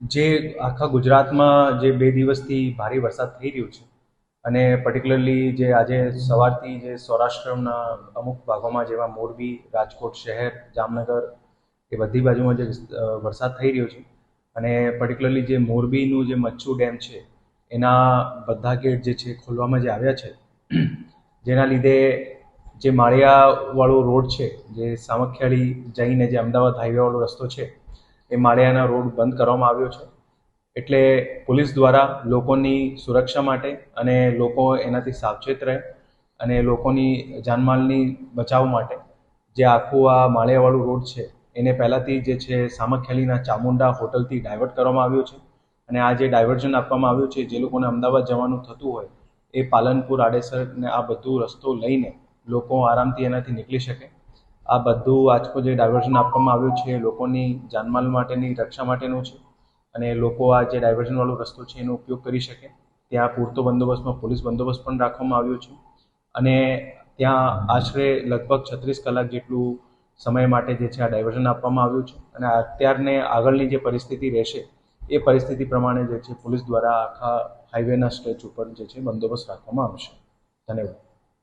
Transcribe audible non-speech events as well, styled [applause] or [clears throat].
જે આખા ગુજરાતમાં જે બે દિવસથી ભારે વરસાદ થઈ રહ્યો છે અને પર્ટિક્યુલરલી જે આજે સવારથી જે સૌરાષ્ટ્રના અમુક ભાગોમાં જેવા મોરબી, રાજકોટ શહેર, જામનગર એ બધી બાજુમાં જે વરસાદ થઈ રહ્યો છે અને પર્ટિક્યુલરલી જે મોરબીનું જે મચ્છુ ડેમ છે એના બધા ગેટ જે છે ખોલવામાં જે આવ્યા છે [clears throat] જેના લીધે જે માળિયાવાળો રોડ છે, જે સામખિયાળી જઈને જે અમદાવાદ હાઈવેવાળો રસ્તો છે એ માળિયાના રોડ બંધ કરવામાં આવ્યો છે. એટલે પોલીસ દ્વારા લોકોની સુરક્ષા માટે અને લોકો એનાથી સાવચેત રહે અને લોકોની જાનમાલની બચાવ માટે જે આખું આ માળિયાવાળું રોડ છે, એને પહેલાંથી જે છે સામખિયાળીના ચામુંડા હોટલથી ડાયવર્ટ કરવામાં આવ્યો છે. અને આ જે ડાયવર્ઝન આપવામાં આવ્યું છે, જે લોકોને અમદાવાદ જવાનું થતું હોય, એ પાલનપુર આડેસર ને આ બધું રસ્તો લઈને લોકો આરામથી એનાથી નીકળી શકે. આ બધું આજકો જે ડાયવર્ઝન આપવામાં આવ્યું છે લોકોની જાનમાલ માટેની, રક્ષા માટેનું છે અને લોકો આ જે ડાયવર્ઝનવાળો રસ્તો છે, એનો ઉપયોગ કરી શકે. ત્યાં પૂરતો બંદોબસ્તમાં પોલીસ બંદોબસ્ત પણ રાખવામાં આવ્યો છે. અને ત્યાં આશરે લગભગ છત્રીસ કલાક જેટલું સમય માટે જે છે, આ ડાયવર્ઝન આપવામાં આવ્યું છે. અને અત્યારને આગળની જે પરિસ્થિતિ રહેશે, એ પરિસ્થિતિ પ્રમાણે જે છે, પોલીસ દ્વારા આખા હાઈવેના સ્ટ્રેચ ઉપર જે છે, બંદોબસ્ત રાખવામાં આવશે. ધન્યવાદ.